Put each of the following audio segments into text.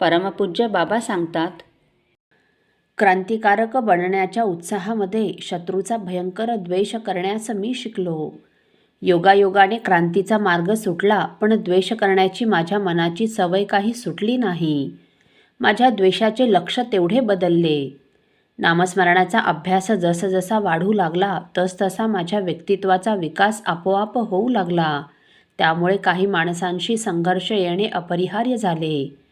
परमपूज्य बाबा सांगतात क्रांतिकारक बनण्याच्या उत्साहामध्ये शत्रूचा भयंकर द्वेष करण्यास मी शिकलो. योगायोगाने क्रांतीचा मार्ग सुटला पण द्वेष करण्याची माझ्या मनाची सवय काही सुटली नाही. माझ्या द्वेषाचे लक्ष तेवढे बदलले. नामस्मरणाचा अभ्यास जसजसा वाढू लागला तसतसा माझ्या व्यक्तित्वाचा विकास आपोआप होऊ लागला. त्यामुळे काही माणसांशी संघर्ष येणे अपरिहार्य झाले.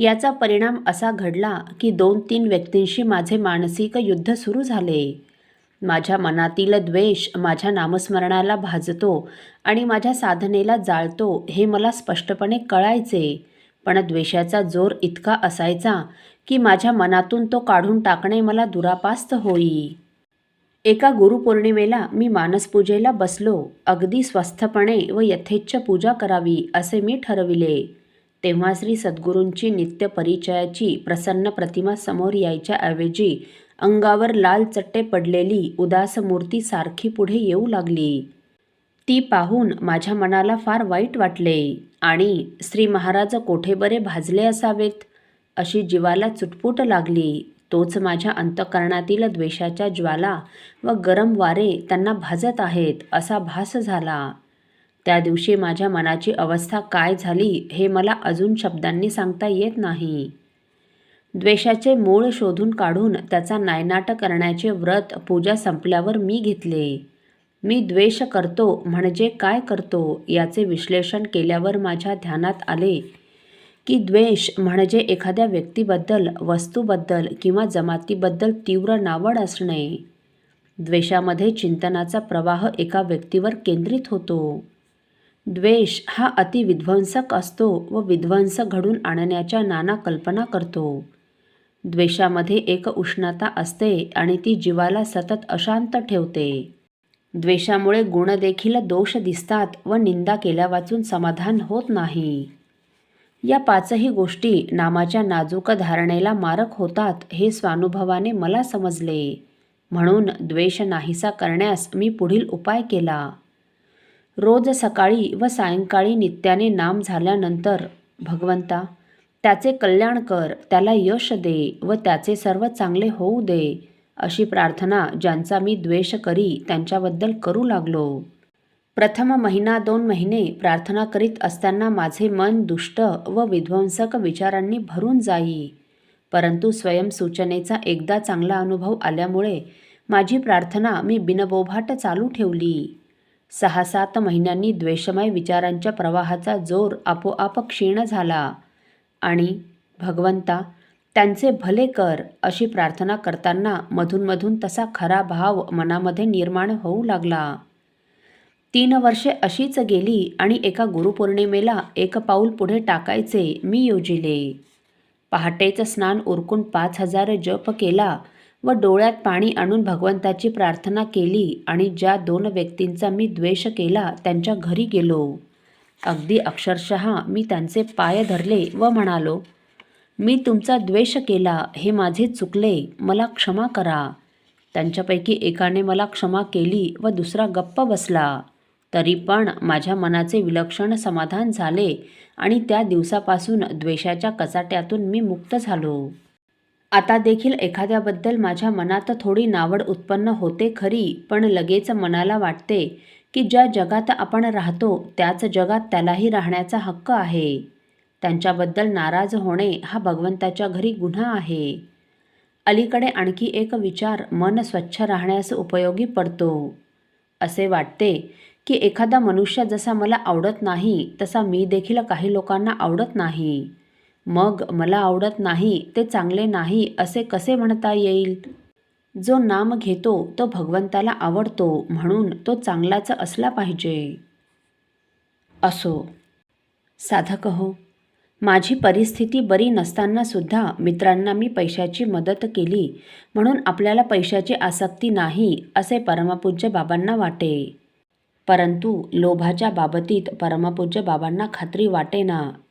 याचा परिणाम असा घडला की दोन तीन व्यक्तींशी माझे मानसिक युद्ध सुरू झाले. माझ्या मनातील द्वेष माझ्या नामस्मरणाला भाजतो आणि माझ्या साधनेला जाळतो हे मला स्पष्टपणे कळायचे. पण द्वेषाचा जोर इतका असायचा की माझ्या मनातून तो काढून टाकणे मला दुरापास्त होई. एका गुरुपौर्णिमेला मी मानसपूजेला बसलो. अगदी स्वस्थपणे व यथेच्छ पूजा करावी असे मी ठरविले. तेव्हा श्री सद्गुरूंची नित्य परिचयाची प्रसन्न प्रतिमा समोर यायच्या ऐवजी अंगावर लाल चट्टे पडलेली उदास मूर्ती सारखी पुढे येऊ लागली. ती पाहून माझ्या मनाला फार वाईट वाटले. आणि श्री महाराज कोठे बरे भाजले असावेत? अशी जीवाला चुटपुट लागली. तोच माझ्या अंतकरणातील द्वेषाच्या ज्वाला व गरम वारे त्यांना भाजत आहेत असा भास झाला. त्या दिवशी माझ्या मनाची अवस्था काय झाली हे मला अजून शब्दांनी सांगता येत नाही. द्वेषाचे मूळ शोधून काढून त्याचा नायनाट करण्याचे व्रत पूजा संपल्यावर मी घेतले. मी द्वेष करतो म्हणजे काय करतो याचे विश्लेषण केल्यावर माझ्या ध्यानात आले की द्वेष म्हणजे एखाद्या व्यक्तीबद्दल वस्तूबद्दल किंवा जमातीबद्दल तीव्र नावड असणे. द्वेषामध्ये चिंतनाचा प्रवाह एका व्यक्तीवर केंद्रित होतो. द्वेष हा अतिविध्वंसक असतो व विध्वंस घडून आणण्याच्या नाना कल्पना करतो. द्वेषामध्ये एक उष्णता असते आणि ती जीवाला सतत अशांत ठेवते. द्वेषामुळे गुणदेखील दोष दिसतात व निंदा केल्या वाचून समाधान होत नाही. या पाचही गोष्टी नामाच्या नाजूक धारणेला मारक होतात हे स्वानुभवाने मला समजले. म्हणून द्वेष नाहीसा करण्यास मी पुढील उपाय केला. रोज सकाळी व सायंकाळी नित्याने नाम झाल्यानंतर भगवंता त्याचे कल्याण कर त्याला यश दे व त्याचे सर्व चांगले होऊ दे अशी प्रार्थना ज्यांचा मी द्वेष करी त्यांच्याबद्दल करू लागलो. प्रथम महिना दोन महिने प्रार्थना करीत असताना माझे मन दुष्ट व विध्वंसक विचारांनी भरून जाई. परंतु स्वयंसूचनेचा एकदा चांगला अनुभव आल्यामुळे माझी प्रार्थना मी बिनबोभाट चालू ठेवली. सहा सात महिन्यांनी द्वेषमय विचारांच्या प्रवाहाचा जोर आपोआप क्षीण झाला. आणि भगवंता त्यांचे भले कर अशी प्रार्थना करताना मधूनमधून तसा खरा भाव मनामध्ये निर्माण होऊ लागला. तीन वर्षे अशीच गेली आणि एका गुरुपौर्णिमेला एक पाऊल पुढे टाकायचे मी योजिले. पहाटेचं स्नान उरकून पाच हजार जप केला. व डोळ्यात पाणी आणून भगवंताची प्रार्थना केली आणि ज्या दोन व्यक्तींचा मी द्वेष केला त्यांच्या घरी गेलो. अगदी अक्षरशः मी त्यांचे पाय धरले व म्हणालो मी तुमचा द्वेष केला हे माझे चुकले मला क्षमा करा. त्यांच्यापैकी एकाने मला क्षमा केली व दुसरा गप्प बसला. तरी पण माझ्या मनाचे विलक्षण समाधान झाले आणि त्या दिवसापासून द्वेषाच्या कचाट्यातून मी मुक्त झालो. आता देखील एखाद्याबद्दल माझ्या मनात थोडी नावड उत्पन्न होते खरी पण लगेच मनाला वाटते की ज्या जगात आपण राहतो त्याच जगात त्यालाही राहण्याचा हक्क आहे. त्यांच्याबद्दल नाराज होणे हा भगवंताच्या घरी गुन्हा आहे. अलीकडे आणखी एक विचार मन स्वच्छ राहण्यास उपयोगी पडतो. असे वाटते की एखादा मनुष्य जसा मला आवडत नाही तसा मी देखील काही लोकांना आवडत नाही. मग मला आवडत नाही ते चांगले नाही असे कसे म्हणता येईल? जो नाम घेतो तो भगवंताला आवडतो म्हणून तो चांगलाच असला पाहिजे. असो. साधक हो. माझी परिस्थिती बरी नसतानासुद्धा मित्रांना मी पैशाची मदत केली म्हणून आपल्याला पैशाची आसक्ती नाही असे परमपूज्य बाबांना वाटे. परंतु लोभाच्या बाबतीत परमपूज्य बाबांना खात्री वाटेना.